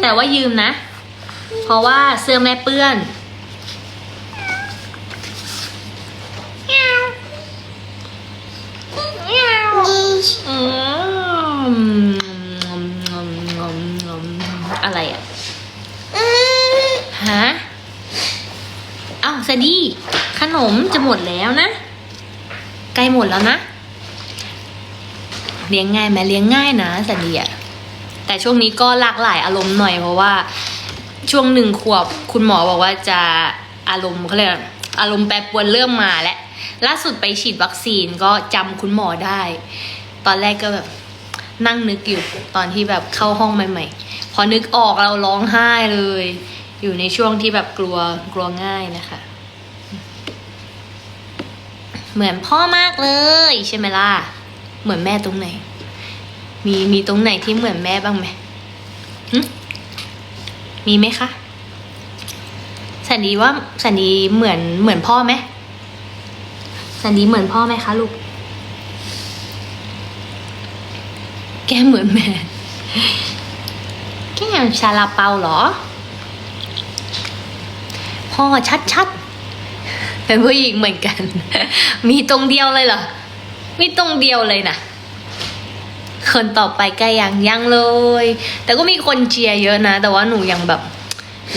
แต่ว่ายืมนะ เพราะว่าเสื้อแม่เปื้อน อืมอะไรอะ ฮะอ้าวสวัสดีขนมจะหมดแล้วนะ ใกล้หมดแล้วนะ เลี้ยงง่ายไหมเลี้ยงง่ายนะสันดีอะ แต่ช่วงนี้ก็หลากหลายอารมณ์หน่อยเพราะว่าช่วงหนึ่งขวบคุณหมอบอกว่าจะอารมณ์เขาเรียกอารมณ์แปรปรวนเริ่มมาแล้วล่าสุดไปฉีดวัคซีนก็จำคุณหมอได้ ตอนแรกก็แบบนั่งนึกอยู่ตอนที่แบบเข้าห้องใหม่ๆ พอนึกออกเราร้องไห้เลย อยู่ในช่วงที่แบบกลัวกลัวง่ายนะคะ เหมือนพ่อมากเลยใช่ไหมล่ะ เหมือนแม่ตรงไหน มีมีตรงไหนที่เหมือนแม่บ้างไหมมีไหมคะสันดีว่าสันดีเหมือนเหมือนพ่อไหมสันดีเหมือนพ่อไหมคะลูก แกเหมือนแม่ แกชาลาเปาเหรอ พ่อชัดๆเป็นผู้หญิงเหมือนกัน มีตรงเดียวเลยเหรอ มีตรงเดียวเลยนะ คนต่อไปก็ยังยังเลย แต่ก็มีคนเชียร์เยอะนะ แต่ว่าหนูยังแบบ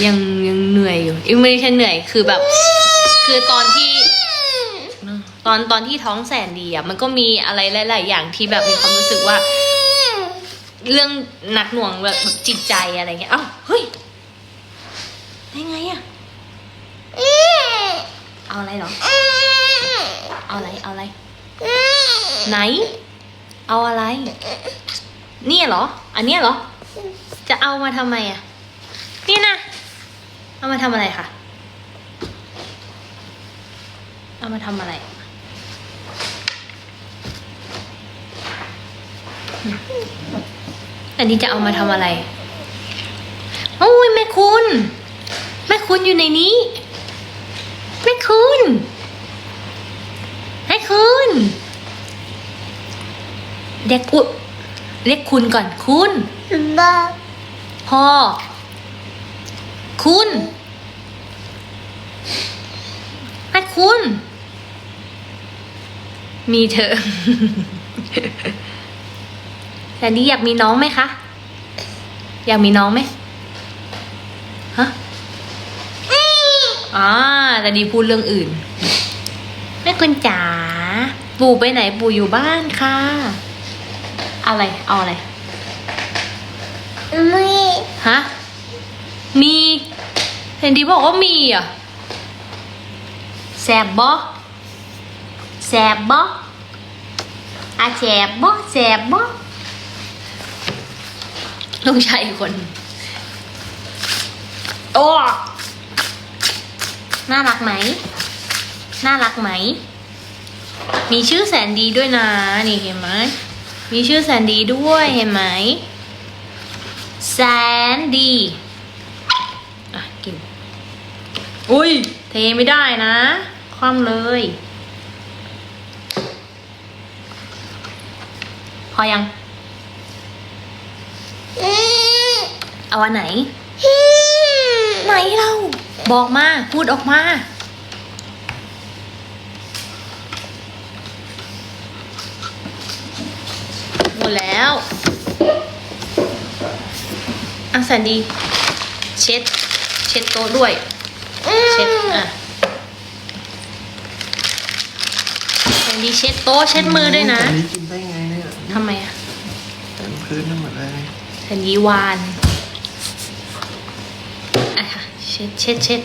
ยังยังเหนื่อยอยู่อีกไม่ใช่เหนื่อยคือแบบ คือตอนที่ ตอนตอนที่ท้องแสนดีอะมันก็มีอะไรหลาย ๆ อย่างที่แบบมีความรู้สึกว่า เรื่องหนักหน่วงแบบจิตใจอะไรเงี้ยเอ้าเฮ้ยได้ไงอะเอาอะไรหรอ เอาอะไร เอาอะไร ไหน เอาอะไร เนี่ยเหรอ อันเนี้ยเหรอ จะเอามาทำไมอะ นี่นะ เอามาทำอะไรคะ เอามาทำอะไร อันนี้จะเอามาทำอะไร โอ้ยแม่คุณ แม่คุณอยู่ในนี้ แม่คุณแม่คุณ เรียกอุเรียกคุณก่อนคุณพ่อ คุณแม่คุณ มีเธอแต่นี้อยากมีน้องไหมคะ อยากมีน้องไหมฮะอ่าแต่ดีพูดเรื่องอื่น แม่คุณจ๋าปู่ไปไหนปู่อยู่บ้านค่ะ อะไร เอาอะไรฮะ มี เห็นดีบอกว่ามีอะแสบบ่แสบบ่อาแสบบ่แสบบ่ลูกชายอีกคน โอ้ น่ารักไหม น่ารักไหม มีชื่อแสนดีด้วยนะ นี่เห็นไหม มีชื่อแสนดีด้วยเห็นไหมแสนดีอะกิน อุ้ยเทไม่ได้นะ คว่ำเลย พอยัง เอาอันไหน ไหนเรา บอกมา พูดออกมา หมดแล้วอะแสนดี เช็ด เช็ดโต๊ะด้วย เช็ดอะแสนดีเช็ดโต๊ะเช็ดมือด้วยนะอันนี้กินได้ไงเนี่ยทำไมอะเต็มพื้นทั้งหมดเลยแสนดีวานอะค่ะเช็ดเช็ดเช็ด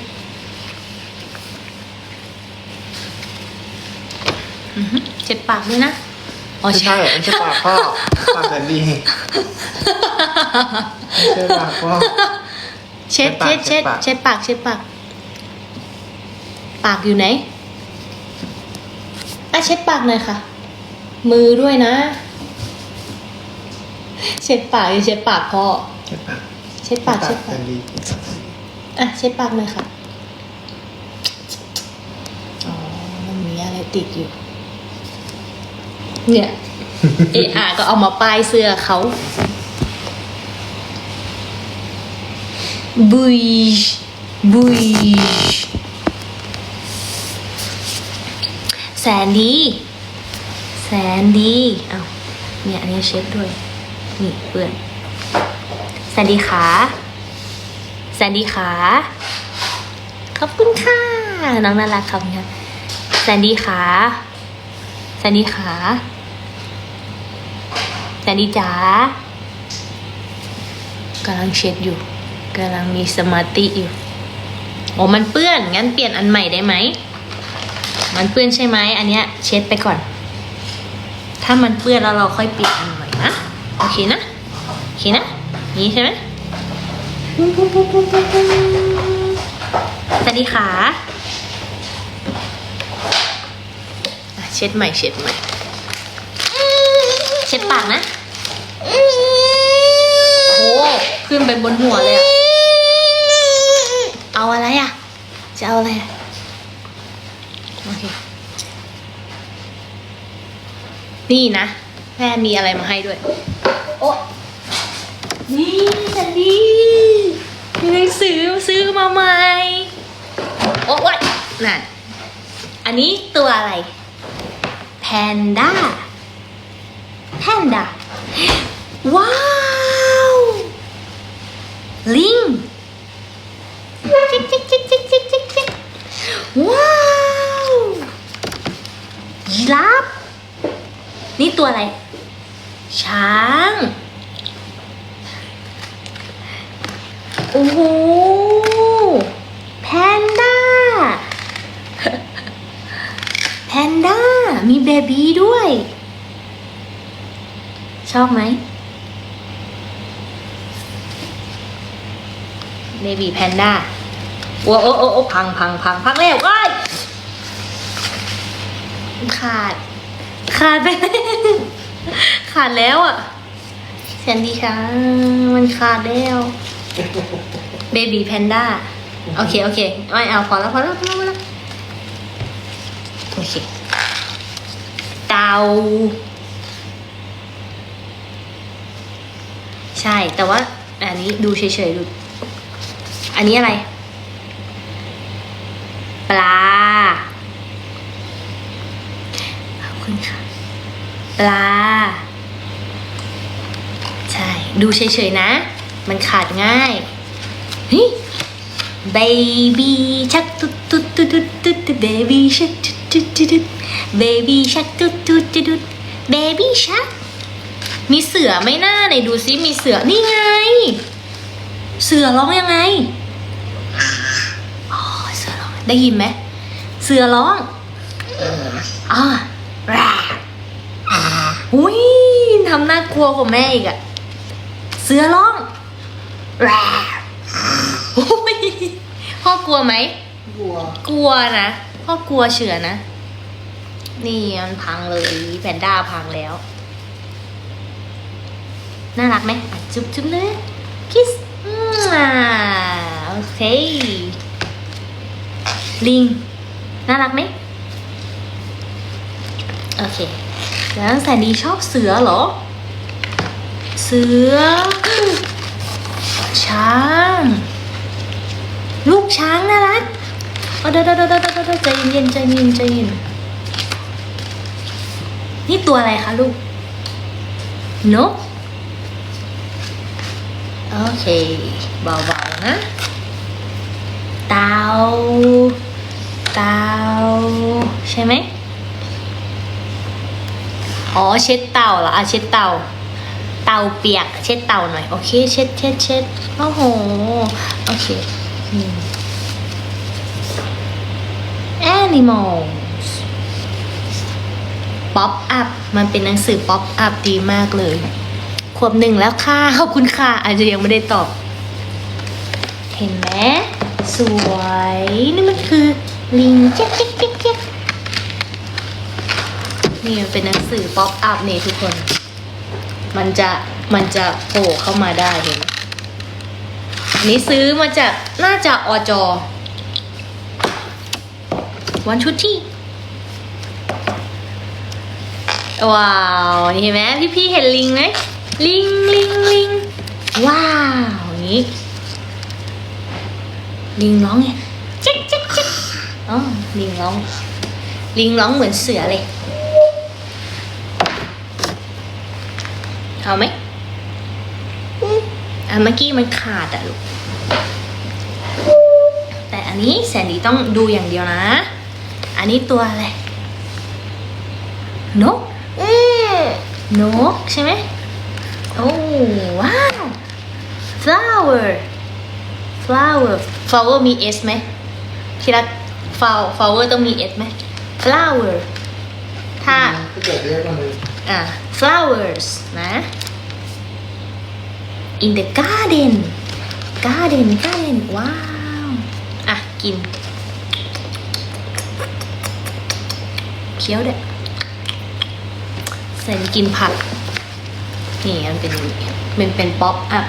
อือหือเช็ดปากด้วยนะ อ๋อไม่ใช่ไม่ใช่ปากพ่อปากแสนดีไม่ใช่ปากพ่อ เช็ดเช็เช็ดดปากเช็ดเช็ดปากเช็ดปาก ปากอยู่ไหนอะเช็ดปากหน่อยค่ะ มือด้วยนะ เช็ดปากอย่าเช็ดปากพ่อใช่ปากเช็ดปากเช็ดแสปากนดีอะเช็ดปากหน่อยค่ะอ๋อมันมีอะไรติดอยู่ เนี่ย เออะก็เอามาป้ายเสื้อเขาบุยบุยแสนดี แสนดีเอาเนี่ยอันนี้เช็ดด้วย นี่เปื้อนแสนดีขาแสนดีขาขอบคุณค่ะ น้องน่ารักครับเนี่ยแสนดีขา สนดีขาแสนดีจ๋ากำลังเช็ดอยู่กำลังมีสมาธิอยู่โอ้มันเปื้อน งั้นเปลี่ยนอันใหม่ได้ไหม มันเปื้อนใช่ไหม อันเนี้ยเช็ดไปก่อน ถ้ามันเปื้อนแล้วเราค่อยเปลี่ยนอันใหม่นะ โอเคนะ โอเคนะ นี่ใช่ไหมสวัสดีค่ะอะ เช็ดใหม่เช็ดใหม่ เช็ดปากนะ โอ้ขึ้นไปบนหัวเลยอะเอาอะไรอะจะเอาอะไรอะโอเค นี่นะแม่มีอะไรมาให้ด้วย โอ้นี่สันดีมีหนังสือซื้อมาใหม่ โอ้ยนั่นอันนี้ตัวอะไร แพนด้าแพนด้าว้าวลิงจิกจิกจิกจิกจิกจิกจิกว้าวยีราฟนี่ตัวอะไร ช้าง โอ้โหแพนดา แพนด้า มีเบบีด้วย ชอบไหมเบบีแพนด้าโอ้โอ้โอ้โอ้พังพังพังพังแล้วก้อยขาด ขาดไปขาดแล้วอะแซนดี้ค่ะมันขาดแล้วเบบีแพนด้าโอเค โอเคไม่เอาพอแล้วพอแล้วพอแล้วพอแล้วโอเค เตา ใช่แต่ว่า อันนี้ดูเฉยๆดูอันนี้อะไร ปลาขอบคุณค่ะ ปลา ใช่ ดูเฉยๆนะ มันขาดง่ายเฮ้ย baby ชักตุ๊ดตุ๊ดตุ๊ดตุ๊ดตุ๊ดตุ๊ด baby ชักตุ๊ดตุ๊ดตุ๊ด ตุ๊ด baby ชักตุ๊ดตุ๊ดตุ๊ดตุ๊ด baby ชักมีเสือไหม่น่าไหนดูซิมีเสือนี่ไง เสือร้องยังไงอ๋อเสือร้องได้ยินไหมเสือร้องอ่าแร่อุ้ยทำน่ากลัวกว่าแม่อีกอะเสือร้องแร่โอ้ยพ่อกลัวไหมกลัวกลัวนะพ่อกลัวเฉือนะ นี่มันพังเลยแพนด้าพังแล้ว น่ารักไหมจุ๊บจุ๊บเลยคิสโอเคลิง น่ารักไหมโอเค แล้วแสนดีชอบเสือเหรอ เสือ ช้าง ลูกช้างน่ารักเอาเดี๋ยวเดี๋ยวเดี๋ยวเดี๋ยวเดี๋ยวใจเย็นใจเย็นใจเย็น นี่ตัวอะไรคะลูก นก โอเค เบาๆนะ เตาเตาใช่ไหม อ๋อ เช็ดเต่าเหรออะเช็ดเต่าเต่าเปียก เช็ดเต่าหน่อย โอเค เช็ดเช็ดเช็ดโอ้โห โอเค อืม Animals Pop up มันเป็นหนังสือ Pop up ดีมากเลยขวบหนึ่งแล้วค่ะขอบคุณค่ะ อาจจะยังไม่ได้ตอบ เห็นไหมสวยนี่มันคือลิงเจ๊กเจ๊กเจ๊กเจ๊กนี่มันเป็นหนังสือ Pop up นี่ทุกคน มันจะมันจะโผล่เข้ามาได้เห็นไหมนี้ซื้อมาจากน่าจะอจวันชุดที่ ว้าวนี่เห็นไหมพี่พี่เห็นลิงไหมลิงลิงลิงว้าวนี้ลิงร้องไงจิ๊กจิ๊กจิ๊กอ๋อลิงร้อง ลิงร้องเหมือนเสือเลยเอาไหมอะเมื่อกี้มันขาดอะลูกแต่อันนี้แสนดีต้องดูอย่างเดียวนะ อันนี้ตัวอะไรนก นกใช่ไหมโอ้ว้าว flower flower flower มี s ไหมที่รัก flower flower ต้องมี s ไหม flower ถ้าก็เกิดเรียกมาเลยอะ flowers นะ in the garden garden garden ว้าว อะ กิน เคี้ยวเด็ดใส่กินผักนี่มันเป็นมันเป็นป๊อปอัพ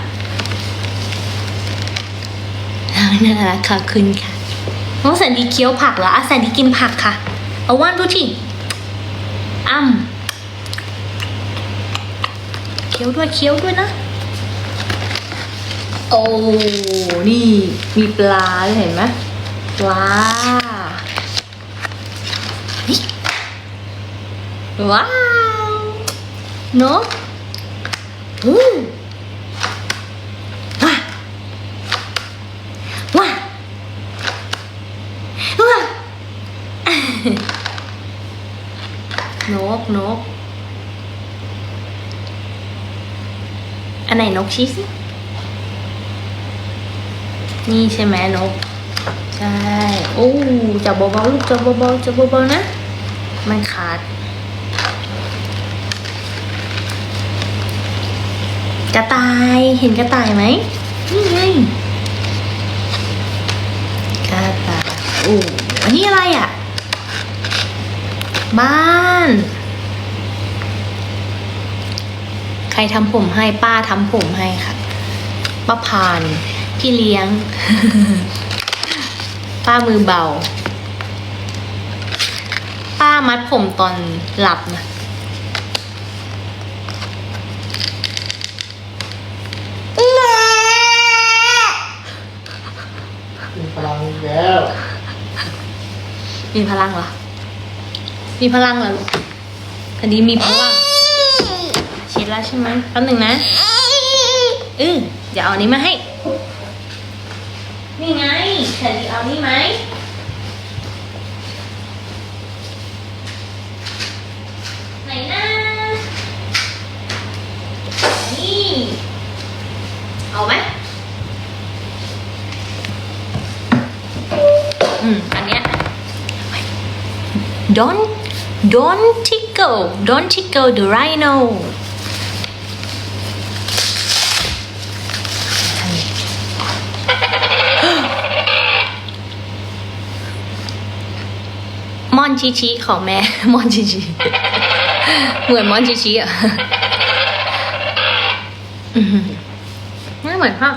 น่ารักค่ะคุณค่ะน้องแสนดีเคี้ยวผักเหรออะแสนดีกินผักค่ะ เอาว่านดูที่อ้ำเคี้ยวด้วยเคี้ยวด้วยนะ โอ้นี่มีปลาเห็นไหมปลาว้า เนอะอู้ว้าว้าว้านกนก อันไหนนกชี้สินี่ใช่ไหมนก ใช่ โอ้จับเบาๆลูกจับเบาๆจับเบาๆนะ มันขาด กระต่ายเห็นกระต่ายไหมนี่ไงกระต่ายโอ้อันนี้อะไรอะ บ้าน ใครทำผมให้ป้าทำผมให้ค่ะป้าพานพี่เลี้ยง ป้ามือเบา ป้ามัดผมตอนหลับนะ มีพลังอีกแล้ว มีพลังเหรอ มีพลังเหรอลูกอันนี้มีพลังเช็ดแล้วใช่ไหมแป๊บหนึ่งนะเออเดี๋ยวเอาอันนี้มาให้ นี่ไงแขนดีเอานี่ไหมไหนนะนี่ เอาไหม อืม อันเนี้ย don't don't tickle don't tickle the rhino มอนชิชิของแม่ มอนชิชิเหมือนมอนชิชิอะอืมน่าเหมือนพ่อ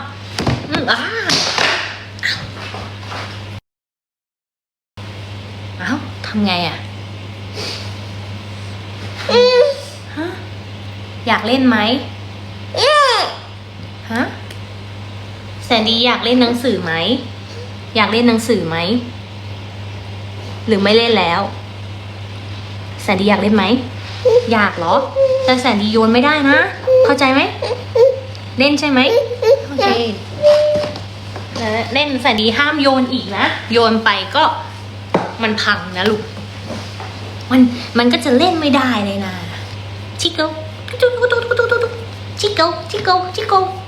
อืมอ้าเอ้าทำไงอะฮะ อยากเล่นไหมฮะแสนดีอยากเล่นหนังสือไหม อยากเล่นหนังสือไหม หรือไม่เล่นแล้ว แสนดีอยากเล่นไหม อยากเหรอ แต่แสนดีโยนไม่ได้นะ เข้าใจไหม เล่นใช่ไหมโอเคแต่เล่นแสนดีห้ามโยนอีกนะ โยนไปก็มันพังนะลูก มันมันก็จะเล่นไม่ได้เลยนะชิโก้ ตุ๊ตุ๊ตุ๊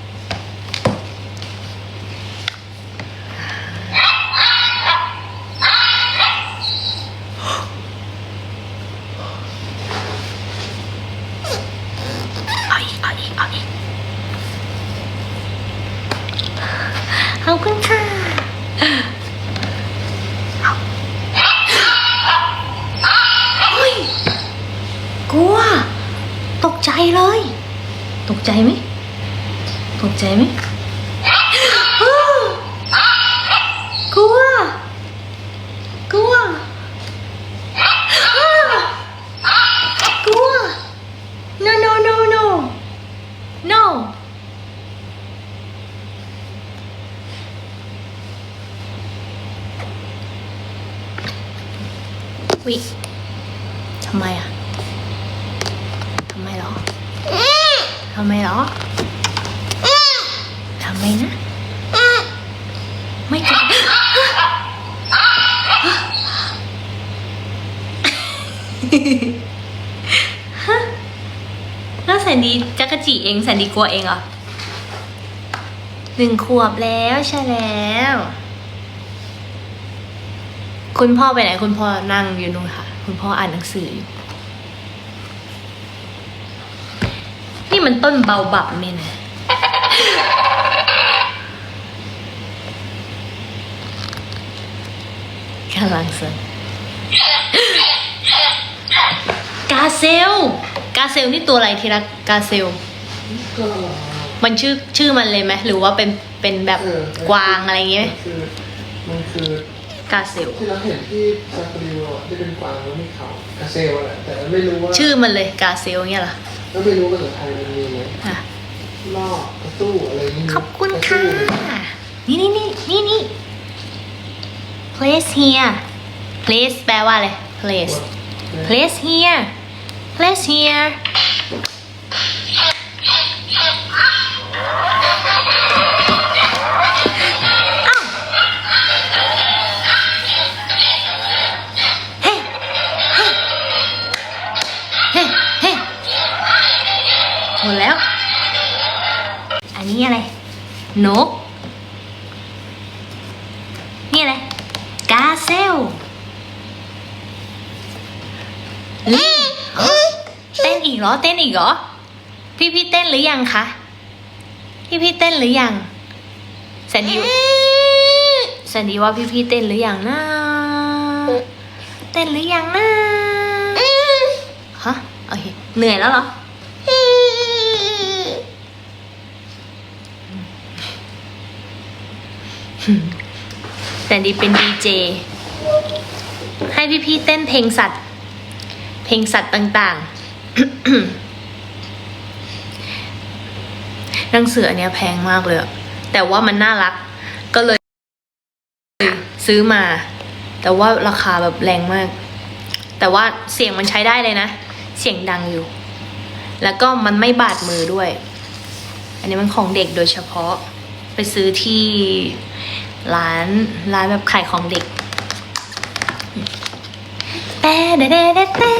เลย ตกใจไหมตกใจไหมกลัวกลัวกลัว no no no no no วิทำไมอะ ทำไมหรอทำไมนะ ไม่กัดฮะแล้วแสนดีจักรจีเองแสนดีกลัวเองเหรอหนึ่งขวบแล้วใช่แล้ว คุณพ่อไปไหนคุณพ่อนั่งอยู่นู่นค่ะ คุณพ่ออ่านหนังสืออยู่ มันต้นเบาบับเมยนะกำลังสนกาเซล กาเซลนี่ตัวอะไรที่รักกาเซล ก็ มันชื่อชื่อมันเลยไหมหรือว่าเป็นเป็นแบบเออ กวางอะไรอย่างเงี้ยมันคือมันคือกาเซล ที่เราเห็นที่ซาฟารีโรดที่เป็นกวางแล้วมีเขากาเซลแหละแต่ไม่รู้ว่าชื่อมันเลยกาเซลเงี้ยเหรอ ก็ไม่รู้ภาษาไทยมันมีไหมอะลอกกระตู้อะไรอย่างเงี้ยขอบคุณกระค่ะตู้นี่นี่นี่นี่นี่ place here place แปลว่าอะไร place place here place here นก นี่อะไรกาเซลลิงเฮ้ยเต้นอีกเหรอ เต้นอีกเหรอ พี่พี่เต้นหรือยังคะ พี่พี่เต้นหรือยังแซนดี้แซนดี้ว่าพี่พี่เต้นหรือยังนะเต้นหรือยังนะฮะโอเคเหนื่อยแล้วเหรอ แต่ดีเป็นดีเจ ให้พี่ๆเต้นเพลงสัตว์ เพลงสัตว์ต่างๆหนังสืออันเนี้ยแพงมากเลยแต่ว่ามันน่ารัก ก็เลย ซื้อมา แต่ว่าราคาแบบแรงมาก แต่ว่าเสียงมันใช้ได้เลยนะ เสียงดังอยู่ แล้วก็มันไม่บาดมือด้วย อันนี้มันของเด็กโดยเฉพาะ ไปซื้อที่ร้านร้านแบบขายของเด็กแต่เดเดเดเต้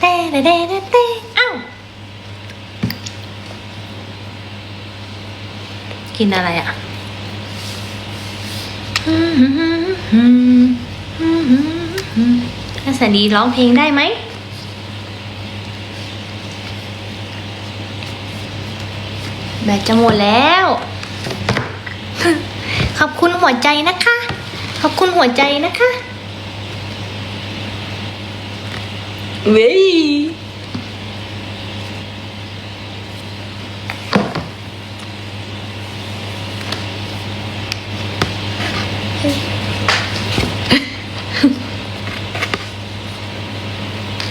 แต่เดเดเดเต้อ้าวกินอะไรอะถ้าแสนดีร้องเพลงได้ไหมแบตจะหมดแล้ว ขอบคุณหัวใจนะคะ ขอบคุณหัวใจนะคะเว้ย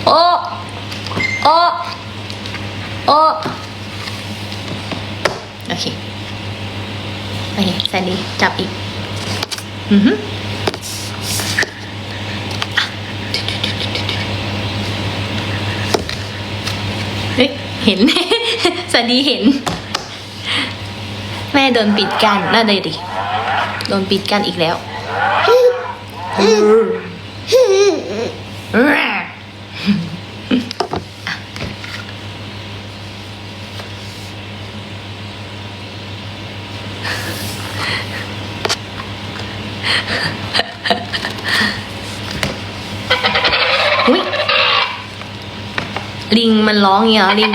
โอ้โอ้โอ้โอ โอเคแซนดี้จับอีก อือฮึเฮ้ยเห็นแซนดี้เห็น แม่โดนปิดกันน่าเลยดิ โดนปิดกันอีกแล้วอุ้ยลิง มันร้องงี้เหรอลิง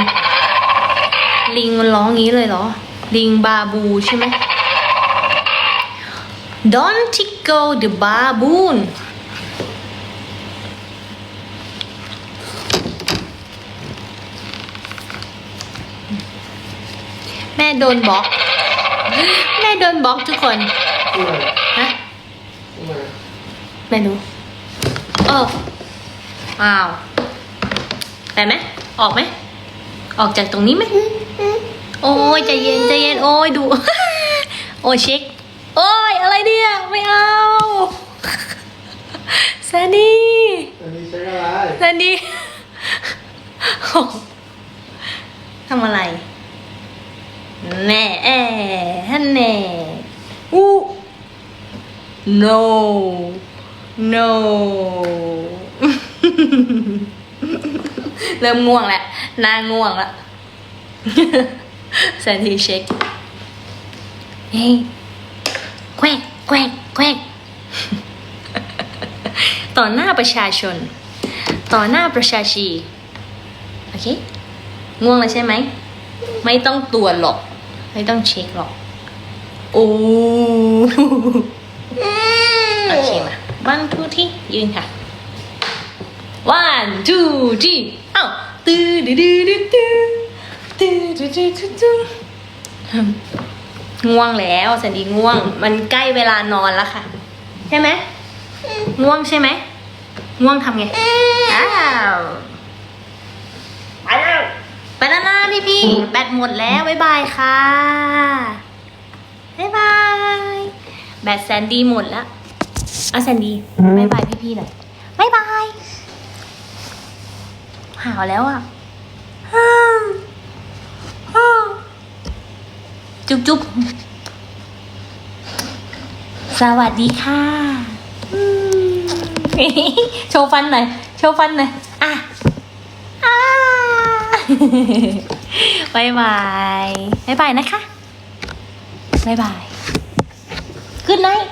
ลิงมันร้องงี้เลยเหรอ ลิงบาบูใช่ไหม Don't tickle the baboon แม่โดนบล็อก แม่โดนบล็อกทุกคนทำไมฮะทำไมไม่รู้ เอออ้าว ไปไหม ออกไหม ออกจากตรงนี้ไหม โอ้ยใจเย็นใจเย็นโอ้ยดู โอ้ยเช็ค โอ้ยอะไรเนี่ย ไม่เอาแซนดี้อันนี้ใช้อะไรแซนดี้ทำอะไรแน่แอะฮันแน่อู้ no no เริ่มง่วงแล้วหน้าง่วงแล้วแซนดี้เช็คเฮ้ยแควกแควกแควกต่อหน้าประชาชน ต่อหน้าประชาชี โอเค ง่วงแล้วใช่ไหม ไม่ต้องตรวจหรอก ไม่ต้องเช็คหรอก โอ้โอเคมา one two three ยืนค่ะ one two three เอ้า ตื้อดื้อดื้อดื้อตื้อตื้อดื้อดื้อดื้อดื้อง่วงแล้วสันดีง่วง มันใกล้เวลานอนแล้วค่ะ ใช่ไหมง่วงใช่ไหมง่วงทำไงอ้าวไปแล้วไปแล้วนะพี่พี่ๆแบตหมดแล้วบ๊ายบายค่ะบ๊ายบายแบตแซนดี้หมดแล้วอะแซนดี้บ๊ายบายพี่พี่ๆหน่อยบ๊ายบาย หาวแล้วอะจุ๊บจุ๊บสวัสดีค่ะอืมโชว์ฟันหน่อย โชว์ฟันหน่อยอะอ่าบายบายบายบายนะคะบายบาย Good night